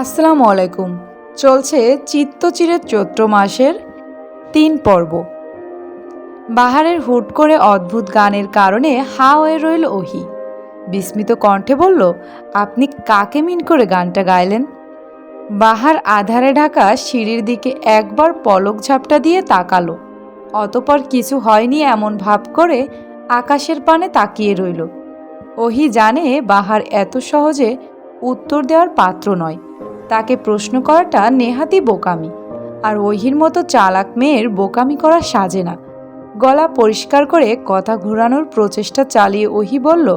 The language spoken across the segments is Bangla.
আসসালামু আলাইকুম। চলছে চিত্তচিরের চৈত্র মাসের তিন পর্ব। বাহারের হুট করে অদ্ভুত গানের কারণে হা হয়ে রইল ওহি। বিস্মিত কণ্ঠে বলল, আপনি কাকে মিন করে গানটা গাইলেন? বাহার আধারে ঢাকা সিঁড়ির দিকে একবার পলক ঝাপটা দিয়ে তাকালো। অতপর কিছু হয়নি এমন ভাব করে আকাশের পানে তাকিয়ে রইল। ওহি জানে বাহার এত সহজে উত্তর দেওয়ার পাত্র নয়। তাকে প্রশ্ন করাটা নেহাতি বোকামি। আর ওহির মতো চালাক মেয়ের বোকামি করা সাজে না। গলা পরিষ্কার করে কথা ঘোরানোর প্রচেষ্টা চালিয়ে ওহি বলল,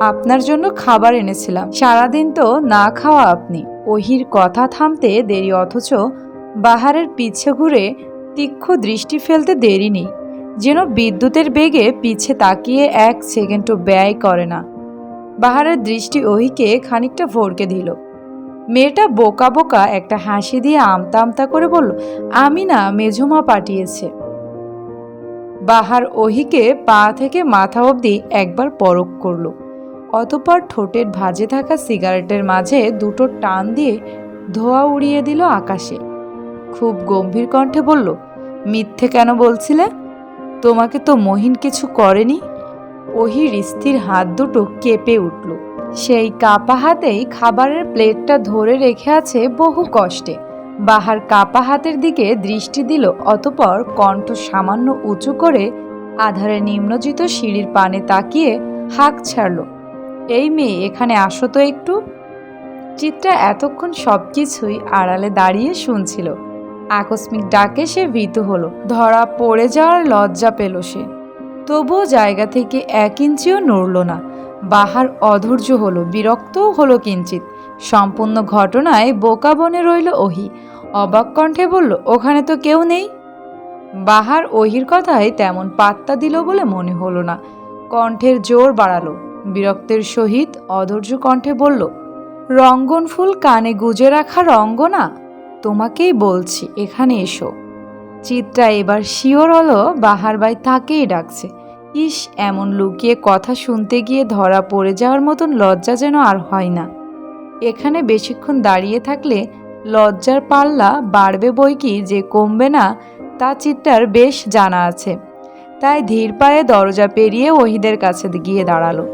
আপনার জন্য খাবার এনেছিলাম। সারাদিন তো না খাওয়া আপনি। ওহির কথা থামতে দেরি অথচ বাহারের পিছে ঘুরে তীক্ষ্ণ দৃষ্টি ফেলতে দেরি নেই। যেন বিদ্যুতের বেগে পিছে তাকিয়ে এক সেকেন্ডও ব্যয় করে না। বাহারের দৃষ্টি ওহিকে খানিকটা ভরকে দিল। মেয়েটা বোকা বোকা একটা হাসি দিয়ে আমতা আমতা করে বলল আমি না মেঝুমা পাঠিয়েছে। বাহার ওহিকে পা থেকে মাথা অবধি একবার পরক করল। অতপর ঠোঁটের ভাজে থাকা সিগারেটের মাঝে দুটো টান দিয়ে ধোয়া উড়িয়ে দিল আকাশে। খুব গম্ভীর কণ্ঠে বলল, মিথ্যে কেন বলছিলে? তোমাকে তো মহিন কিছু করেনি? ওহির স্থির হাত দুটো কেঁপে উঠল। সেই কাপা হাতেই খাবারের প্লেটটা ধরে রেখে আছে বহু কষ্টে। বাহার কাপা হাতের দিকে দৃষ্টি দিল, অতপর কণ্ঠ সামান্য উঁচু করে আধারে নিম্নজিত সিঁড়ির পানে তাকিয়ে হাঁক ছাড়ল, এই মেয়ে, এখানে আসো তো একটু। চিত্রা এতক্ষণ সব কিছুই আড়ালে দাঁড়িয়ে শুনছিল। আকস্মিক ডাকে সে ভীত হলো, ধরা পড়ে যাওয়ার লজ্জা পেল সে। তবুও জায়গা থেকে এক ইঞ্চিও নড়ল না। বাহার অধৈর্য হলো, বিরক্তও হলো কিঞ্চিত সম্পূর্ণ ঘটনায় বোকা বনে রইল ওহি। অবাক কণ্ঠে বলল, ওখানে তো কেউ নেই? বাহার ওহির কথায় তেমন পাত্তা দিল বলে মনে হলো না। কণ্ঠের জোর বাড়ালো। বিরক্তের সহিত অধৈর্য কণ্ঠে বলল, রঙ্গন ফুল কানে গুজে রাখা রঙ্গনা? তোমাকেই বলছি, এখানে এসো। চিত্রা এবার শিওর হলো, বাহার বাই তাকেই ডাকছে। ইস, এমন লুকিয়ে কথা শুনতে গিয়ে ধরা পড়ে যাওয়ার মতন লজ্জা যেন আর হয় না। এখানে বেশিক্ষণ দাঁড়িয়ে থাকলে লজ্জার পাল্লা বাড়বে বই কি যে কমবে না, তা চিত্রার বেশ জানা আছে। তাই ধীর পায়ে দরজা পেরিয়ে ওহিদের কাছে গিয়ে দাঁড়াল।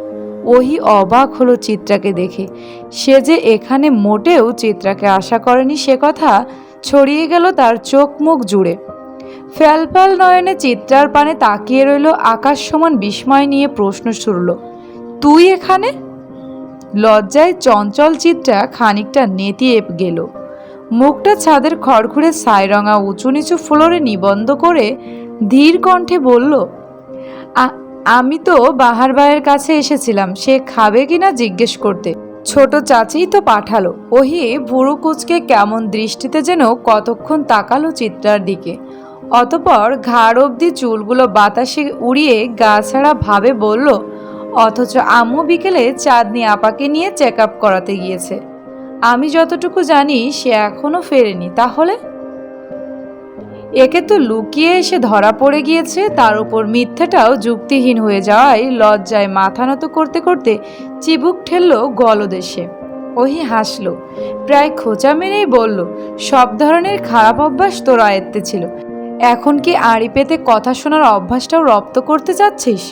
ওহি অবাক হলো চিত্রাকে দেখে। সে যে এখানে মোটেও চিত্রাকে আশা করেনি সে কথা, ছড়িয়ে গেল তার চোখ মুখ জুড়ে। ফ্যালফ্যাল নয়নে চিত্রার পানে তাকিয়ে রইল আকাশ সমান বিস্ময় নিয়ে প্রশ্ন ছুড়ল, তুই এখানে? লজ্জায় চঞ্চল চিত্রা খানিকটা নেতিয়ে গেল। মুখটা ছাদের খড়খুড়ে সাইরঙা উঁচু নিচু ফ্লোরে নিবন্ধ করে ধীর কণ্ঠে বলল আমি তো বাহার ভাইয়ের কাছে এসেছিলাম, সে খাবে কিনা জিজ্ঞেস করতে। ছোট চাচিই তো পাঠালো। ওহি ভুরু কুচকে কেমন দৃষ্টিতে যেন কতক্ষণ তাকালো চিত্রার দিকে। অতপর ঘাড় অবধি চুলগুলো বাতাসে উড়িয়ে গা ছাড়া ভাবে বলল, অথচ আম্মু বিকেলে চাঁদনি আপাকে নিয়ে চেক আপ করাতে গিয়েছে। আমি যতটুকু জানি সে এখনও ফেরেনি, তাহলে? একে তো লুকিয়ে এসে ধরা পড়ে গিয়েছে, তার উপর মিথ্যাটাও যুক্তিহীন হয়ে যাওয়ায় লজ্জায় মাথা নত করতে করতে চিবুক ঠেললো গলদেশে ওহি হাসল, প্রায় খোঁচা মেরেই বলল, সব ধরনের খারাপ অভ্যাস তোর আয়ত্তে ছিল। এখন কি আড়ি পেতে কথা শোনার অভ্যাসটাও রপ্ত করতে চাচ্ছিস?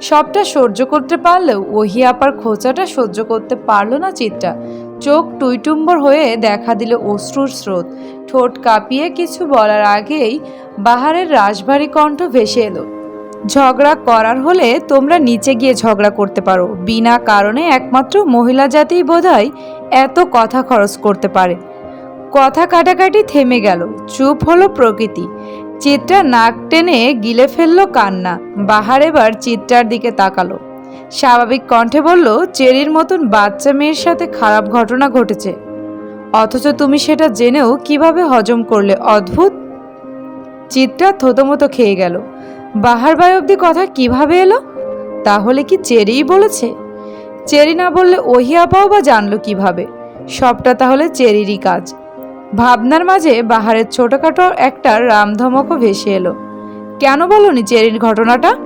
সবটা সহ্য করতে পারলেও ওহি আপার খোঁচাটা সহ্য করতে পারল না চিত্রা। চোখ টুইটুম্বর হয়ে দেখা দিল অশ্রুর স্রোত। ঠোঁট কাঁপিয়ে কিছু বলার আগেই বাহারের রাশভারী কণ্ঠ ভেসে এলো। ঝগড়া করার হলে তোমরা নিচে গিয়ে ঝগড়া করতে পারো। বিনা কারণে একমাত্র মহিলা জাতিই বোধহয় এত কথা খরচ করতে পারে। কথা কাটাকাটি থেমে গেল। চুপ হলো প্রকৃতি। চিত্রা নাক টেনে গিলে ফেলল কান্না। বাহার এবার চিত্রার দিকে তাকালো। স্বাভাবিক কণ্ঠে বলল, চেরির মতন বাচ্চা মেয়ের সাথে খারাপ ঘটনা ঘটেছে। অথচ তুমি সেটা জেনেও কীভাবে হজম করলে, অদ্ভুত? চিত্রা থতমতো খেয়ে গেল। বাহার বাই অব্দি কথা কীভাবে এলো? তাহলে কি চেরিই বলেছে? চেরি না বললে ওহি আপাও বা জানলো কীভাবে? সবটা তাহলে চেরিরই কাজ। ভাবনার মাঝে বাহারের ছোটখাটো একটা রামধমকও ভেসে এলো। কেন বলনি চেরির ঘটনাটা?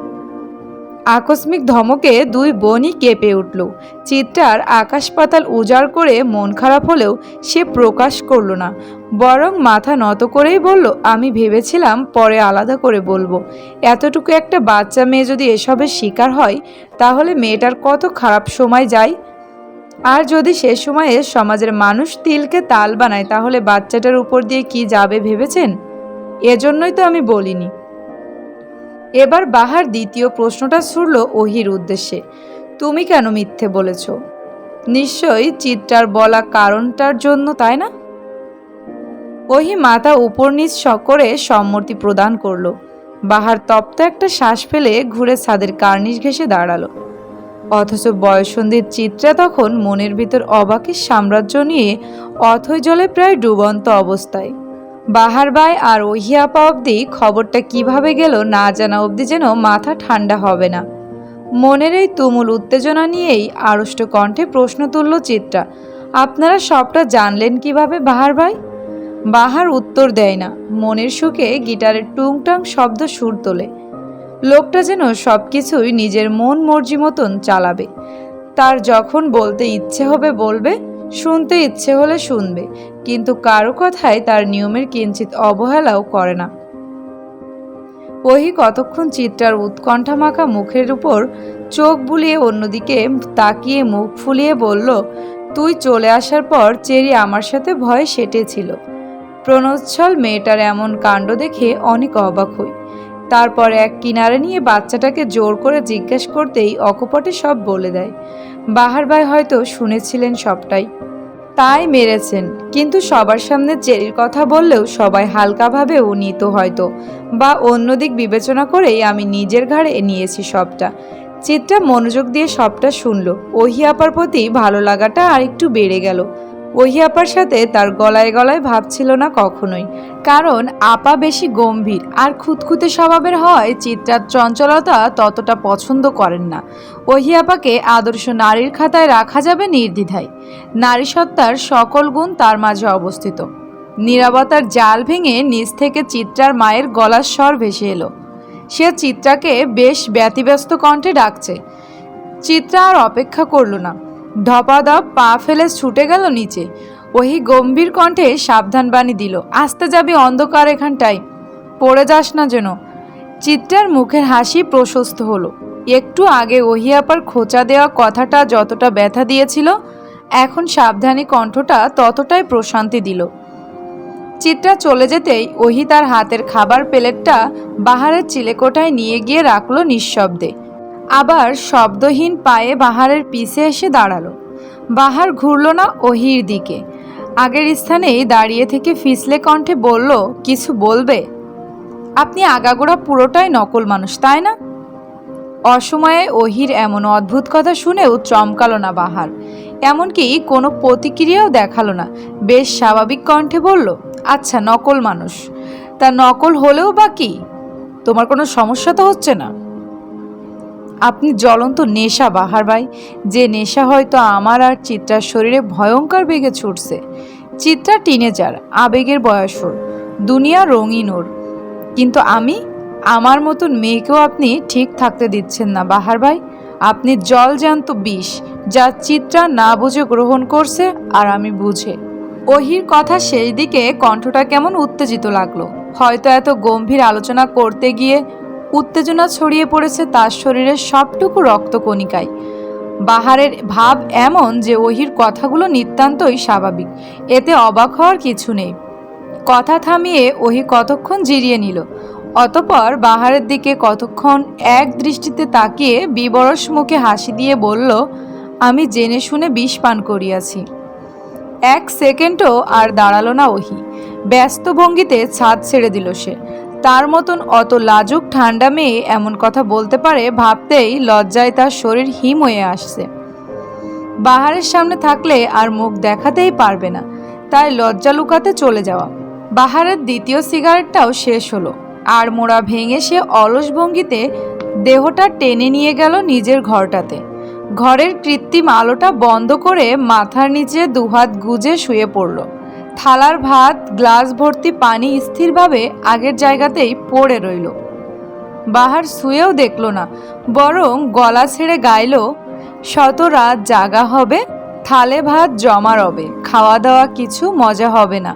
আকস্মিক ধমকে দুই বোনই কেঁপে উঠল। চিত্রার আকাশ পাতাল উজাড় করে মন খারাপ হলেও সে প্রকাশ করল না। বরং মাথা নত করেই বলল, আমি ভেবেছিলাম পরে আলাদা করে বলব। এতটুকু একটা বাচ্চা মেয়ে যদি এসবের শিকার হয়, তাহলে মেয়েটার কত খারাপ সময় যায়? আর যদি সে সময়ে সমাজের মানুষ তিলকে তাল বানায়, তাহলে বাচ্চাটার উপর দিয়ে কি যাবে ভেবেছেন? এজন্যই তো আমি বলিনি। এবার বাহার দ্বিতীয় প্রশ্নটা ছুড়ল ওহির উদ্দেশ্যে। তুমি কেন মিথ্যে বলেছ? নিশ্চয়ই চিত্রার বলা কারণটার জন্য, তাই না? ওহি মাথা উপর নিচ করে সম্মতি প্রদান করল। বাহার তপ্ত একটা শ্বাস ফেলে ঘুরে ছাদের কার্নিশ ঘেসে দাঁড়াল। অথচ বয়সন্ধির চিত্রা তখন মনের ভিতর অবাকের সাম্রাজ্য নিয়ে অথৈ জলে প্রায় ডুবন্ত অবস্থায়। বাহার বাই আর ওহিয়াপা অবধি খবরটা কীভাবে গেল না জানা অবধি যেন মাথা ঠান্ডা হবে না। মনের এই তুমুল উত্তেজনা নিয়েই আড়ষ্ট কণ্ঠে প্রশ্ন তুলল চিত্রা, আপনারা সবটা জানলেন কীভাবে বাহার ভাই বাহার উত্তর দেয় না, মনের সুখে গিটারের টুংটাং শব্দ সুর তোলে। লোকটা যেন সব কিছুই নিজের মন মর্জি মতন চালাবে। তার যখন বলতে ইচ্ছে হবে বলবে, শুনতে ইচ্ছে হলে শুনবে, কিন্তু কারও কথায় তার নিয়মের কিঞ্চিত অবহেলাও করে না। ওহি কতক্ষণ চিত্রার উৎকণ্ঠা মাখা মুখের উপর চোখ বুলিয়ে অন্যদিকে তাকিয়ে মুখ ফুলিয়ে বলল, তুই চলে আসার পর চেরি আমার সাথে ভয় সেটেছিল। প্রণোচ্ছল মেয়েটার এমন কাণ্ড দেখে অনেক অবাক হই। তারপর এক কিনারে নিয়ে বাচ্চাটাকে জোর করে জিজ্ঞেস করতেই অকপটে সব বলে দেয়। বাহার ভাই হয়তো শুনেছিলেন সবটাই। তাই মেরেছেন, কিন্তু সবার সামনে চেরির কথা বললেও সবাই হালকাভাবেও নিত হয়তো বা অন্যদিক বিবেচনা করেই আমি নিজের ঘাড়ে নিয়েছি সবটা। চিত্রা মনোযোগ দিয়ে সবটা শুনলো। ওহিয়াপার প্রতি ভালো লাগাটা আর একটু বেড়ে গেল। ওহি আপার সাথে তার গলায় গলায় ভাব ছিল না কখনোই। কারণ আপা বেশি গম্ভীর আর খুঁতখুঁতে স্বভাবের হয় চিত্রার চঞ্চলতা ততটা পছন্দ করেন না। ওহি আপাকে আদর্শ নারীর খাতায় রাখা যাবে নির্দ্বিধায়। নারী সত্তার সকল গুণ তার মাঝে অবস্থিত। নিরাপত্তার জাল ভেঙে নিচ থেকে চিত্রার মায়ের গলার স্বর ভেসে এলো। সে চিত্রাকে বেশ ব্যতিব্যস্ত কণ্ঠে ডাকছে। চিত্রা আর অপেক্ষা করল না। ধপাধপ পা ফেলে ছুটে গেল নিচে। ওহি গম্ভীর কণ্ঠে সাবধান বাণী দিল, আসতে যাবি অন্ধকার এখানটায়, পড়ে যাস না যেন। চিত্রার মুখের হাসি প্রশস্ত হলো। একটু আগে ওহিয়াপার খোঁচা দেওয়া কথাটা যতটা ব্যথা দিয়েছিল, এখন সাবধানী কণ্ঠটা ততটাই প্রশান্তি দিল। চিত্রা চলে যেতেই ওহি তার হাতের খাবার প্লেটটা বাহারের চিলেকোটায় নিয়ে গিয়ে রাখল নিঃশব্দে। আবার শব্দহীন পায়ে বাহারের পিছে এসে দাঁড়াল। বাহার ঘুরল না ওহির দিকে। আগের স্থানেই দাঁড়িয়ে থেকে ফিসলে কণ্ঠে বলল, কিছু বলবে? আপনি আগাগোড়া পুরোটাই নকল মানুষ, তাই না? অসময়ে ওহির এমন অদ্ভুত কথা শুনেও চমকালো না বাহার। এমনকি কোনো প্রতিক্রিয়াও দেখাল না। বেশ স্বাভাবিক কণ্ঠে বলল আচ্ছা নকল মানুষ। তা নকল হলেও বা কি? তোমার কোনো সমস্যা তো হচ্ছে না? আপনি জ্বলন্ত নেশা, বাহার ভাই। যে নেশা হয়তো আমার আর চিত্রার শরীরে ভয়ঙ্কর বেগে ছুটছে। চিত্রা টিনেজার, আবেগের বয়স ওর দুনিয়া রঙিন ওর। কিন্তু আমি, আমার মতন মেয়েকেও আপনি ঠিক থাকতে দিচ্ছেন না, বাহার ভাই। আপনি জল জ্যান্ত বিষ, যা চিত্রা না বুঝে গ্রহণ করছে আর আমি বুঝে। ওহির কথা সেই দিকে কণ্ঠটা কেমন উত্তেজিত লাগল। হয়তো এত গম্ভীর আলোচনা করতে গিয়ে উত্তেজনা ছড়িয়ে পড়েছে তার শরীরের সবটুকু রক্তকণিকায়। বাহারের ভাব এমন যে ওহির কথাগুলো নিতান্তই স্বাভাবিক। এতে অবাক হওয়ার কিছু নেই। কথা থামিয়ে ওহি কতক্ষণ জিরিয়ে নিল। অতপর বাহারের দিকে কতক্ষণ এক দৃষ্টিতে তাকিয়ে বিবরস মুখে হাসি দিয়ে বলল, আমি জেনে শুনে বিষ পান করিয়াছি। এক সেকেন্ডও আর দাঁড়াল না ওহি। ব্যস্ত ভঙ্গিতে ছাদ ছেড়ে দিল সে। তার মতন অত লাজুক ঠান্ডা মেয়ে এমন কথা বলতে পারে ভাবতেই লজ্জায় তার শরীর হিম হয়ে আসছে। বাহারের সামনে থাকলে আর মুখ দেখাতেই পারবে না, তাই লজ্জা লুকাতে চলে যাওয়া। বাহারের দ্বিতীয় সিগারেটটাও শেষ হলো, আর মোড়া ভেঙে সে অলস ভঙ্গিতে দেহটা টেনে নিয়ে গেল নিজের ঘরটাতে। ঘরের কৃত্রিম আলোটা বন্ধ করে মাথার নিচে দুহাত গুজে শুয়ে পড়ল। থালার ভাত, গ্লাস ভর্তি পানি স্থিরভাবে আগের জায়গাতেই পড়ে রইল। বাহার শুয়েও দেখল না, বরং গলা ছেড়ে গাইল, শত রাত জাগা হবে, থালে ভাত জমা রবে খাওয়া দাওয়া কিছু মজা হবে না।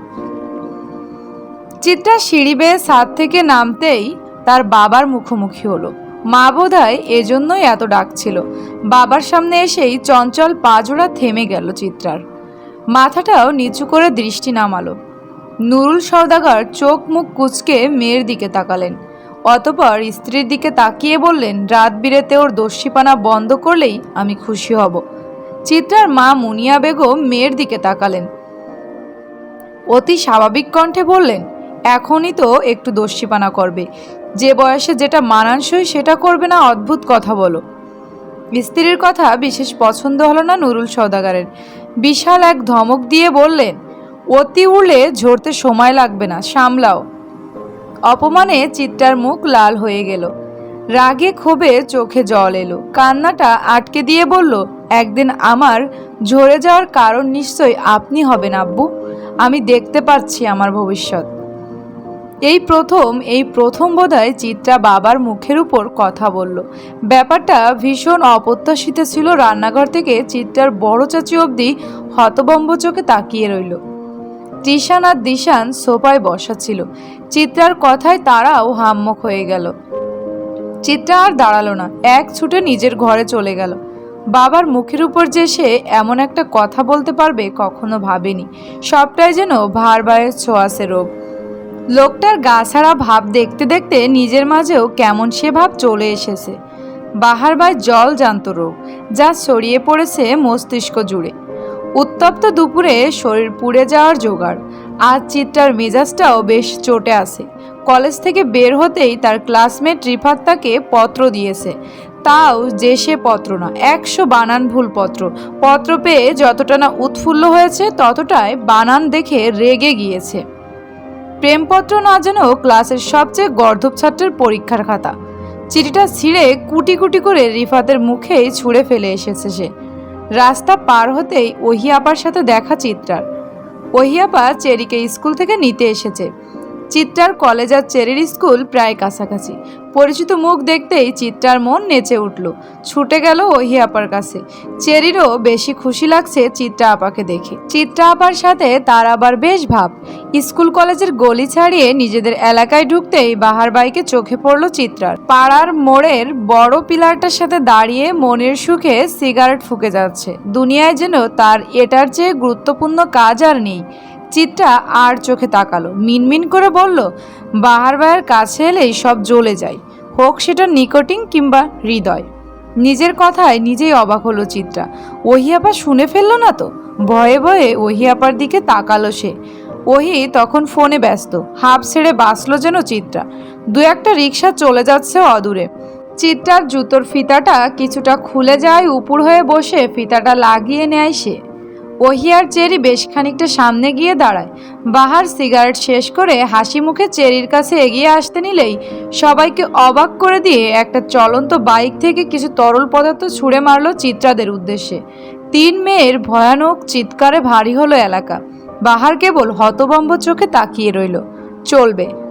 চিত্রা সিঁড়ি বেয়ে ছাদ থেকে নামতেই তার বাবার মুখোমুখি হলো। মা বোধহয় এজন্যই এত ডাকছিল। বাবার সামনে এসেই চঞ্চল পাজোড়া থেমে গেল চিত্রার। মাথাটাও নিচু করে দৃষ্টি নামালো। নুরুল সওদাগর চোখ মুখ কুচকে মেয়ের দিকে তাকালেন। অতপর স্ত্রীর দিকে তাকিয়ে বললেন, রাত বিরেতে ওর দস্যিপানা বন্ধ করলেই আমি খুশি হব। চিত্রার মা মুনিয়া বেগম মেয়ের দিকে তাকালেন। অতি স্বাভাবিক কণ্ঠে বললেন, এখনই তো একটু দস্যিপানা করবে। যে বয়সে যেটা মানানসই সেটা করবে না, অদ্ভুত কথা বলো। স্ত্রীর কথা বিশেষ পছন্দ হলো না নুরুল সওদাগারের। বিশাল এক ধমক দিয়ে বললেন, অতি উলে ঝরতে সময় লাগবে না, সামলাও। অপমানে চিত্রার মুখ লাল হয়ে গেল। রাগে ক্ষোভে চোখে জল এলো। কান্নাটা আটকে দিয়ে বলল, একদিন আমার ঝরে যাওয়ার কারণ নিশ্চয়ই আপনি হবেন, আব্বু। আমি দেখতে পাচ্ছি আমার ভবিষ্যৎ। এই প্রথম এই প্রথম বোধহয় চিত্রা বাবার মুখের উপর কথা বলল। ব্যাপারটা ভীষণ অপ্রত্যাশিত ছিল রান্নাঘর থেকে চিত্রার বড় চাচি অবধি হতবম্ব চোখে তাকিয়ে রইল। ত্রিশান আর দিশান সোফায় বসা ছিল। চিত্রার কথায় তারাও হাম্মক হয়ে গেল। চিত্রা আর দাঁড়াল না, এক ছুটে নিজের ঘরে চলে গেল। বাবার মুখের উপর যে সে এমন একটা কথা বলতে পারবে কখনো ভাবেনি। সবটাই যেন ভারবায়ের ছোঁয়াশে রোগ। লোকটার গা ছাড়া ভাব দেখতে দেখতে নিজের মাঝেও কেমন সে ভাব চলে এসেছে। বাহার বাই জল জান্ত রোগ, যা ছড়িয়ে পড়েছে মস্তিষ্ক জুড়ে। উত্তপ্ত দুপুরে শরীর পুড়ে যাওয়ার জোগাড় আজ চিত্রার মেজাজটাও বেশ চটে আছে। কলেজ থেকে বের হতেই তার ক্লাসমেট রিফাত তাকে পত্র দিয়েছে। তাও যে সে পত্র না, একশো বানান ভুল পত্র। পত্র পেয়ে যতটা না উৎফুল্ল হয়েছে, ততটাই বানান দেখে রেগে গিয়েছে। প্রেমপত্র না যেন ক্লাসের সবচেয়ে গর্ধব ছাত্রের পরীক্ষার খাতা। চিঠিটা ছিঁড়ে কুটি কুটি করে রিফাতের মুখেই ছুঁড়ে ফেলে এসেছে সে। রাস্তা পার হতেই ওহিয়াপার সাথে দেখা চিত্রার। ওহিয়াপা চেরিকে স্কুল থেকে নিতে এসেছে। চিত্রার কলেজ আর চেরির স্কুল প্রায় কাছাকাছি। পরিচিত মুখ দেখতেই চিত্রার মন নেচে উঠল। ছুটে গেল ওহি আপার কাছে। চেরিরও বেশি খুশি লাগছে চিত্রা আপাকে দেখে। চিত্রা আপার সাথে তার আবার বেশ ভাব। স্কুল কলেজের গলি ছাড়িয়ে নিজেদের এলাকায় ঢুকতেই বাহার বাইকে চোখে পড়ল চিত্রার। পাড়ার মোড়ের বড় পিলারটার সাথে দাঁড়িয়ে মনের সুখে সিগারেট ফুকে যাচ্ছে। দুনিয়ায় যেন তার এটার চেয়ে গুরুত্বপূর্ণ কাজ আর নেই। চিত্রা আর চোখে তাকালো, মিনমিন করে বলল, বাহার বায়ের কাছে এলেই সব জ্বলে যায়, হোক সেটা নিকটিং কিংবা হৃদয়। নিজের কথায় নিজেই অবাক হলো চিত্রা ওহিয়াপা শুনে ফেলল না তো? ভয়ে ভয়ে ওহিয়াপার দিকে তাকালো সে। ওহি তখন ফোনে ব্যস্ত হাফ ছেড়ে বাঁচলো যেন চিত্রা। দু একটা রিক্সা চলে যাচ্ছে অদূরে। চিত্রার জুতোর ফিতাটা কিছুটা খুলে যায়, উপর হয়ে বসে ফিতাটা লাগিয়ে নেয় সে। ওহিয়ার চেরি বেশ খানিকটা সামনে গিয়ে দাঁড়ায়। বাহার সিগারেট শেষ করে হাসি মুখে চেরির কাছে এগিয়ে আসতে নিলেই সবাইকে অবাক করে দিয়ে একটা চলন্ত বাইক থেকে কিছু তরল পদার্থ ছুঁড়ে মারল চিত্রাদের উদ্দেশ্যে। তিন মেয়ের ভয়ানক চিৎকারে ভারী হলো এলাকা। বাহার কেবল হতবম্ব চোখে তাকিয়ে রইল। চলবে।